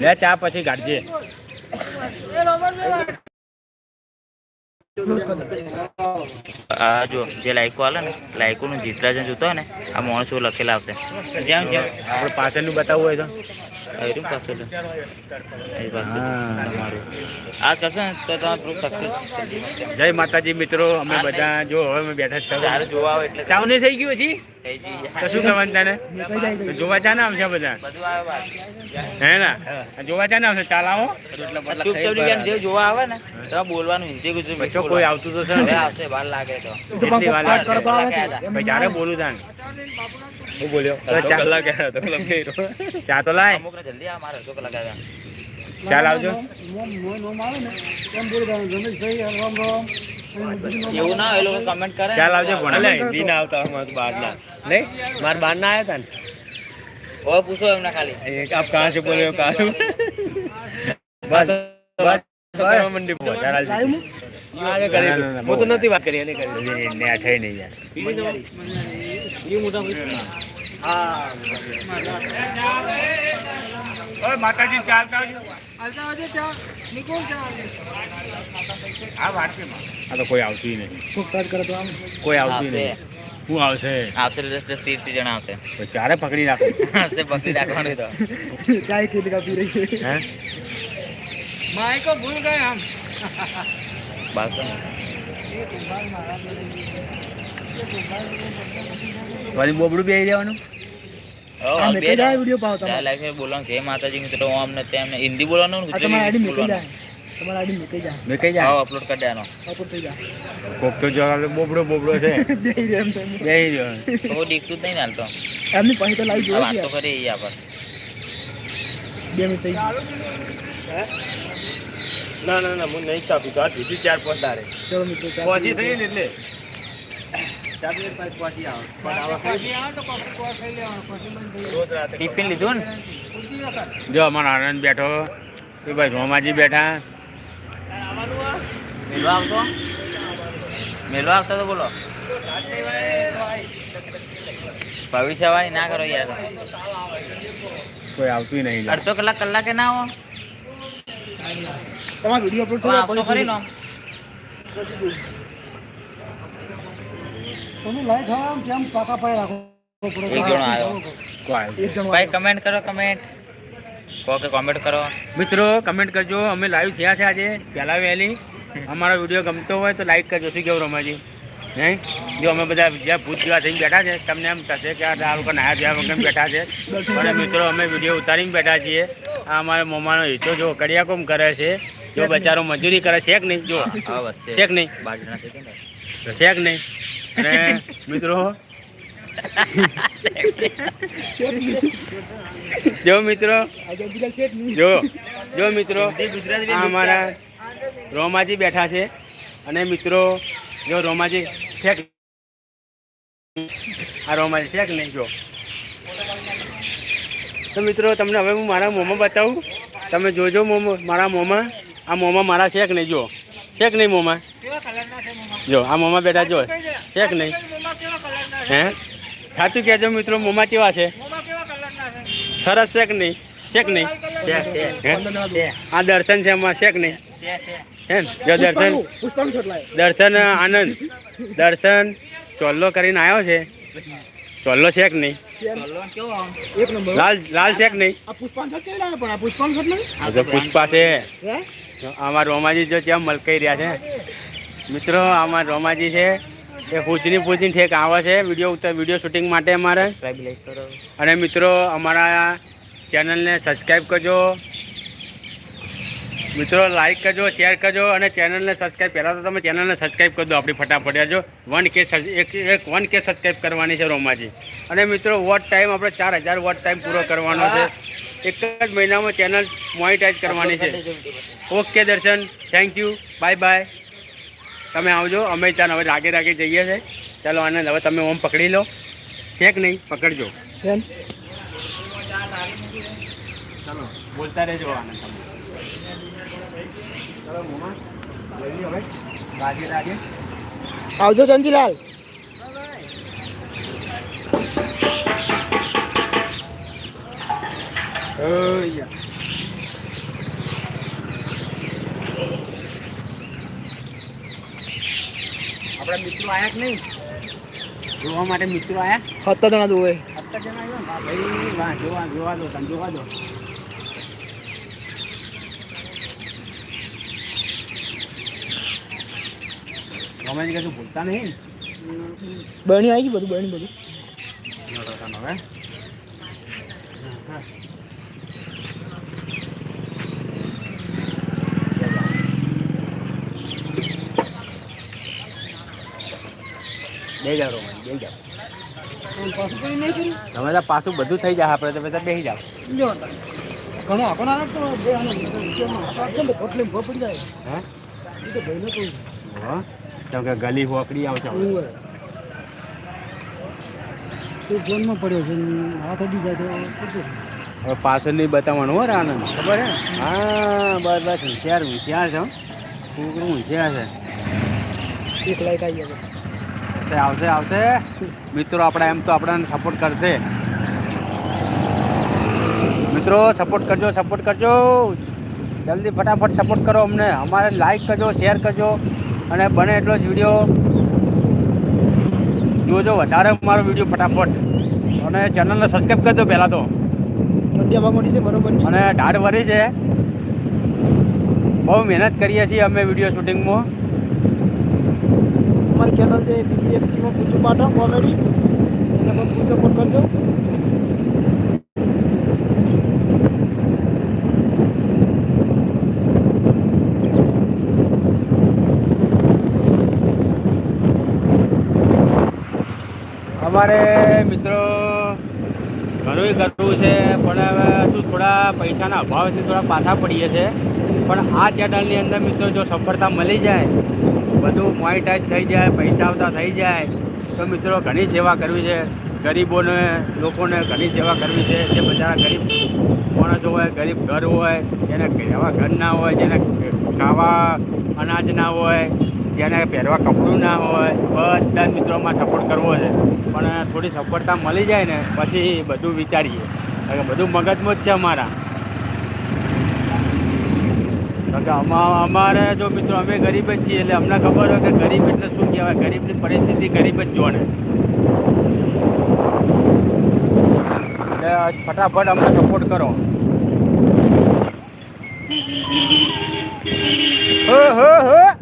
લે ચા પછી ગાડજે આ જો જે લાયકો આલે ને લાયકો નું જીતરાજન જોતો ને આ માણસો લખેલા આવશે. જેમ જેમ. આપણે પાછળનું બતાવવું હોય તો? આવ્યું આ કરશો ને તો તમે સક્સેસ જય માતાજી મિત્રો અમે બધા જો હવે બેઠા જોવા આવે એટલે ચાવને થઈ ગયું હજી. તો શું કરવાનું તને જોવા ચા ના આવશે બધા બધું આવે બાર. હે ના જોવા ચા ના આવશે ચાલ આવો ચૂપચાપ બેન જે જોવા આવે ને તો બોલવાનું હિન્દી ગુજરાતી કોઈ આવતું તો સર આવશે વાર લાગે તો જ્યારે બોલું તાન હું બોલ્યો ચા તો લાય જલ્દી આ મારે અડધો કલાક આવ્યા ચાલ આવજો એવું ના એ લોકો કમેન્ટ કરે. ચાલ આવજો પણ નહીં ના આવતા અમાર બાર ના નહીં? માર બહાર ના આવ્યા ને? ઓ પૂછો એમને ખાલી. આપ કહા સે બોલે કા? બસ બસ મંડી પહોંચા કરી હું તો નથી વાત કરી એને કરી. એ ને આ થઈ નહીં યાર ઓય માતાજી ચાલતા આવજો આ વાત છે માં. આ તો કોઈ આવતી નહીં. કોઈ આવતું નહીં. શું આવશે? આવશે દસ દસ ત્રીસ ત્રીસ જણા આવશે. તો ચારે પકડી રાખો. આવશે પકડી રાખવાનું તો. હે? બાળકો વળી બોબડું બેહી જવાનું. બોલવાનું. જય માતાજી મિત્રો ઓમ ને તેમ હિન્દી બોલવાનું ગુજરાતી બોલવાનું. અપલોડ કરી દેવાનો. કોક તો જવાબ બોબડો બોબડો છે. બેસી રહ્યો. તો દીખતું જ નહીં ને તો. એમની પાસે તો લાવી આ વાત તો કરી પર બે મિનિટ થઈ ગઈ. ના ના ના હું નહીં કાપી તો આ બીજી ચાર પાંચ તારે. ચલો મિત્રો પહોંચી થઈ ને એટલે? ટિફિન લીધું ને? જો અમારો આનંદ બેઠો. એ ભાઈ રોમાજી બેઠા. મેલવા આવતો? મેલવા આવતો તો બોલો. ભવિષ્યવાણી ના કરો યાર. કોઈ આવતું નહીં અડધો કલાક કલાકે ના આવો. તમારો વીડિયો અપલોડ થયો પછી કરી લો તમે લાઈટ આમ કેમ પાકા પાય રાખો? એક જણો આવ્યો. ભાઈ કમેન્ટ કરો કમેન્ટ કોકે કમેન્ટ કોમેન્ટ કરો. મિત્રો કમેન્ટ કરજો. અમે લાઈવ થયા છે આજે. પહેલા વહેલી. અમારો વીડિયો ગમતો હોય તો લાઈક કરજો. શું કેવું રમાજી? નહીં જો અમે બધા જ્યાં ભૂત જેવા થઈને બેઠા છે તમને એમ થશે કે આ લોકો નાયા જેવા વગર બેઠા છે. અને મિત્રો અમે વીડિયો ઉતારીને બેઠા છીએ. આ અમારા મોમાનો હિતો જો કડિયાકોમ કરે છે જો બચારો મજૂરી કરે છે કે નહીં જો. છે. કે નહીં. છે કે નહીં? અને મિત્રો જો મિત્રો જ. જો જો મિત્રો અમારા રોમાજી બેઠા છે. અને મિત્રો જો રોમાજી ફેંક. આ રોમાજી ફેંક નહીં જો. તો મિત્રો તમને હવે હું મારા મોંમાં બતાવું. તમે જોજો મોમો મારા મોંમાં. આ મોંમાં મારા શેક નહીં જો. શેક નહીં મોંમાં. જો આ મોંમાં બેઠા જો. શેક નહીં. હે? સાચું કહેજો મિત્રો મોંમાં કેવા છે? સરસ શેક નહીં. શેક નહીં. હે? આ દર્શન છે એમાં શેક નહીં? જો દર્શન. દર્શન આનંદ. દર્શન ચોલ્લો કરીને આવ્યો છે. ચોલ્લો નહીં? આમ? એક નંબર. લાલ લાલ નહીં? પુષ્પાંગ શોટ નહીં? પુષ્પા છે. હે? અમારા રોમાજી જો ત્યાં મલકાઈ રહ્યા છે? મિત્રો અમારા રોમાજી છે. એ પૂછની પૂછની ઠેક આવે છે. વીડિયો ઉતર વીડિયો શૂટિંગ માટે અમારે. સબસ્ક્રાઇબ લાઈક કરો. અને મિત્રો અમારા ચેનલને સબસ્ક્રાઈબ કરજો. મિત્રો લાઇક કરજો શેર કરજો અને ચેનલને સબસ્ક્રાઈબ પહેલાં તો તમે ચેનલને સબસ્ક્રાઈબ કરી દો આપણી ફટાફટ. જો વન કે એક એક વન કે સબસ્ક્રાઈબ કરવાની છે રોમાજી. અને મિત્રો વોટ ટાઈમ આપણે ચાર હજાર વોટ ટાઈમ પૂરો કરવાનો છે. એક જ મહિનામાં ચેનલ મોનિટાઈઝ કરવાની છે. ઓકે દર્શન. થેન્ક યુ બાય બાય તમે આવજો. અમે ત્યાં હવે રાગે રાગે જઈએ છે ચાલો આનંદ હવે તમે ઓમ પકડી લો. છે કે નહીં? પકડજો. ચાલો બોલતા રહેજો આનંદ તમે. આવજો ચંદીલાલ. આપણા મિત્રો આયા કે નહીં? જોવા માટે મિત્રો આયા? સત્તર જણા જોવે. સત્તર જણા ભાઈ ભાઈ જોવા જોવા દો તમે જોવા દો. ગમે કશું ભૂલતા નહીં. બણી આવી ગયું બધું બરણી બધું. હવે હા. બે જાઓ રોમન બે જાઓ. તમે તો પાછું બધું થઈ જાય આપણે તમે તો બેસી જાઓ. જો ઘણો આખો ના તો બે આને વિચારમાં. જાય. હે? એ તો ભાઈને કોઈ હો. કેમ કે ગલી હોકડી આવશે હોય. તે જોનમાં પડ્યો છે હાથ અડી જાય તો હવે પાછળ નહીં બતાવવાનું હો રે આનંદ ખબર હે? હા બસ બસ હોશિયાર હોશિયાર છે. છોકરું હોશિયાર છે. એક લાઈક આવી આવશે આવશે આવશે. મિત્રો આપણા એમ તો આપણાને સપોર્ટ કરશે. મિત્રો સપોર્ટ કરજો સપોર્ટ કરજો. જલ્દી ફટાફટ સપોર્ટ કરો અમને. અમારે લાઈક કરજો શેર કરજો. અને બને એટલો જ વીડિયો જોજો વધારે મારો વીડિયો ફટાફટ. અને ચેનલને સબસ્ક્રાઈબ કરજો પહેલાં તો. અને ઢાળ વરી છે. બહુ મહેનત કરીએ છીએ અમે વીડિયો શૂટિંગમાં. અમારી ચેનલ છે બીજી એક ટીમો પૂછું પાઠો કોમેડી એને પણ પૂછો પણ કરજો. અમારે મિત્રો ઘણું કરવું છે, પણ હવે શું થોડા પૈસાના અભાવથી થોડા પાછા પડીએ છે. પણ આ ચેનલની અંદર મિત્રો જો સફળતા મળી જાય, બધું મોનિટાઈઝ થઈ જાય, પૈસા આવતા થઈ જાય, તો મિત્રો ઘણી સેવા કરવી છે. ગરીબોને, લોકોને ઘણી સેવા કરવી છે. જે બધા ગરીબ માણસો હોય, ગરીબ ઘર હોય, જેને એવા ઘર ના હોય, જેને ખાવા અનાજ ના હોય જેને પહેરવા કપડું ના હોય બધા મિત્રોમાં સપોર્ટ કરવો છે. પણ થોડી સફળતા મળી જાય ને, પછી બધું વિચારીએ. કારણ કે બધું મગજમાં જ છે અમારા. કારણ કે અમા- અમારે જો મિત્રો, અમે ગરીબ જ છીએ, એટલે અમને ખબર હોય કે ગરીબ એટલે શું કહેવાય? ગરીબની પરિસ્થિતિ ગરીબ જ જોણે. એટલે ફટાફટ અમને સપોર્ટ કરો. હો હો હો!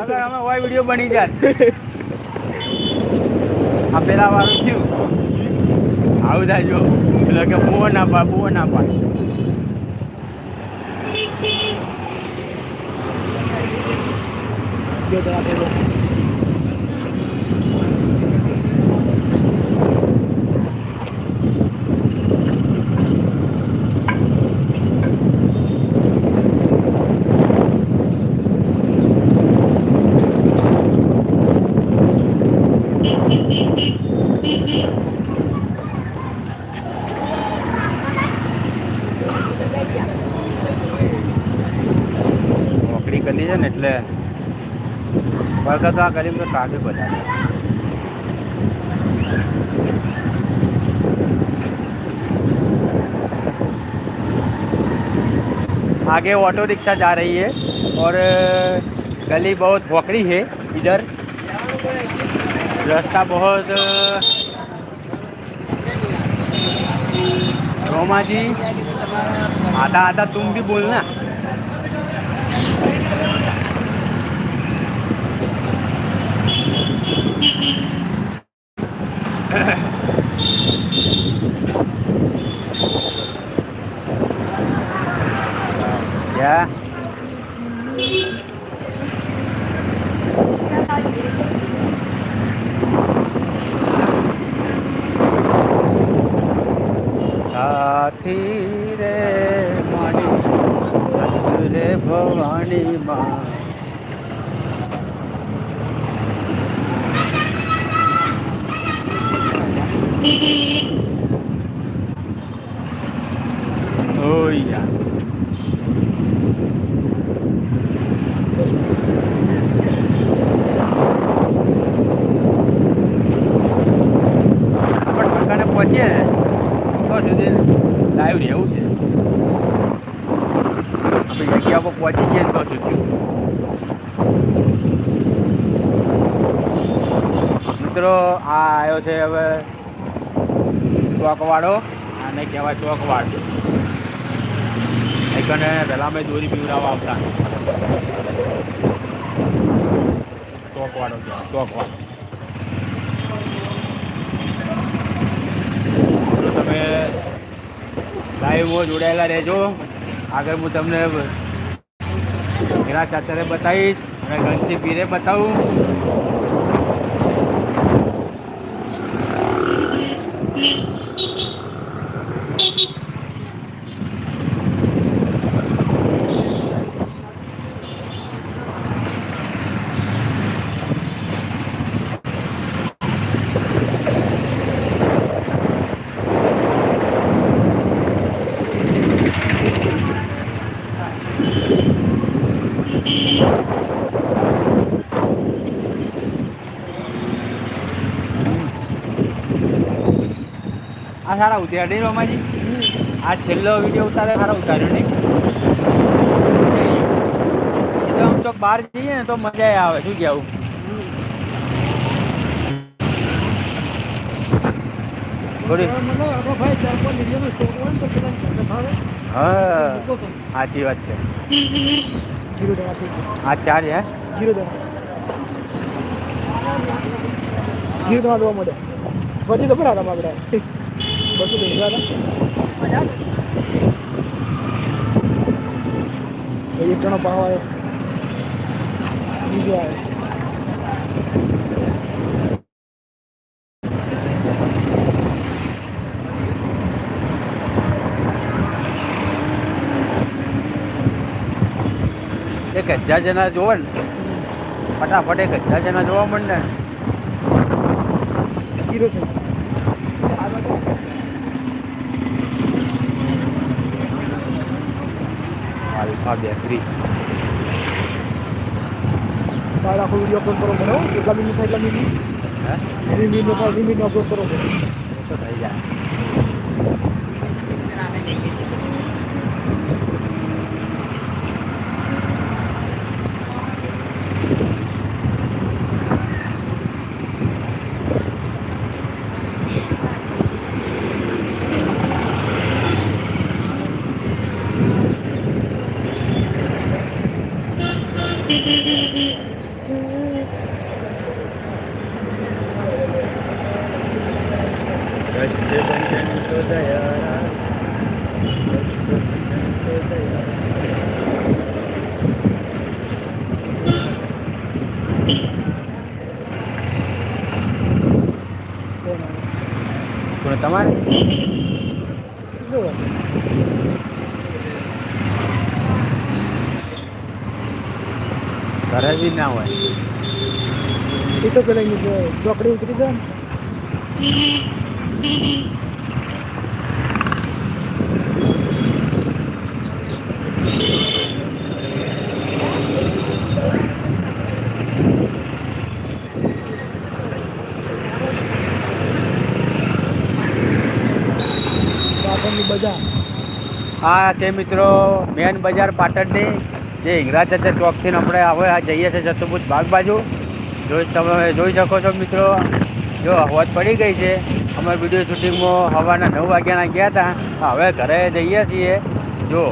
અગર અમે હોય વીડિયો બની જાત. આ પેલા વાળું થયું. આવું થાય જો. એટલે કે બુઓ ના પા બુઓ ના પા નોકરી કરી છે ને એટલે વળગા તો આ ગરીબ તો ટ્રાફિક વધારે आगे ऑटो रिक्शा जा रही है और गली बहुत भोकड़ी है इधर रास्ता बहुत रोमा जी आधा आधा तुम भी बोलना क्या ભવાની માં Oh yeah. ચોકવાડો આને કહેવાય ચોકવાડ એકને પહેલાં મેં દોરી પીવડાવવા આવતા. ચોકવાડો ચોકવાડો તો તમે લાઈવ જોડાયેલા રહેજો. આગળ હું તમને ઘેરા ચાચરે બતાવીશ અને ગણસી પીરે બતાવું. આ સારા ઉતાર્યા નહીં રોમાજી આ છેલ્લો વીડિયો ઉતારે, સારા ઉતાર્યો નહીં? આમ તો બહાર જઈએ ને તો મજા આવે, શું કહેવું. સાચી વાત છે. આ ચાર હે? જીરો જીરો પછી તો બરાબર આપણે બસો ભેગા હિસાબ એક ભાવ આવ્યો બીજો આવ્યો એક હજાર જણા જોવે ને. ફટાફટ એક હજાર જણા જોવા મળે ને. જીરો છે આલ્ફા બેકરી તારે આખો વીડિયો અપલોડ કરવો પડે હો. કેટલા મિનિટ થાય એટલા મિનિટ હે વીસ મિનિટનો થાય વીસ મિનિટનો અપલોડ કરવો પડે એ તો થઈ જાય કોણ તમારે જો ઘરે બી ના હોય એ તો પેલા એની જે ચોકડી ઉતરી જાય ને પાટણની બજાર આ છે મિત્રો મેન બજાર પાટણની જે છે ચોકથી આપણે હવે આ જઈએ છીએ ચતુર્ભુજ બાગ બાજુ જોઈ તમે જોઈ શકો છો મિત્રો. જો હોજ પડી ગઈ છે. અમે વીડિયો શૂટિંગમાં સવારના નવ વાગ્યાના ગયા હતા. હવે ઘરે જઈએ છીએ. જો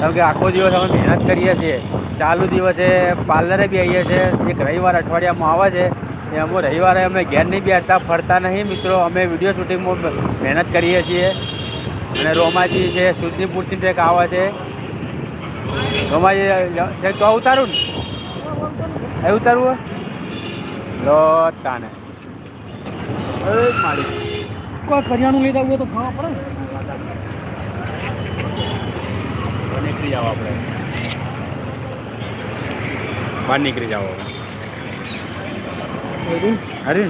કારણ કે આખો દિવસ અમે મહેનત કરીએ છીએ. ચાલુ દિવસે પાર્લરે બી આવીએ છીએ. એક રવિવાર અઠવાડિયામાં આવે છે. એ અમે રવિવારે અમે ઘેર નહીં બેસતા ફરતા નહીં મિત્રો. અમે વીડિયો શૂટિંગમાં મહેનત કરીએ છીએ. અને રોમાજી છે શુદ્ધિપુરથી ટેક આવે છે. કંઈક તો ઉતારું ને. એ ઉતારવું? લો તાને. મારી કોઈ કરિયાણું લઈ જવું તો ખાવા પડે નીકળી જાવ આપણે. બહાર નીકળી જાવ. અરે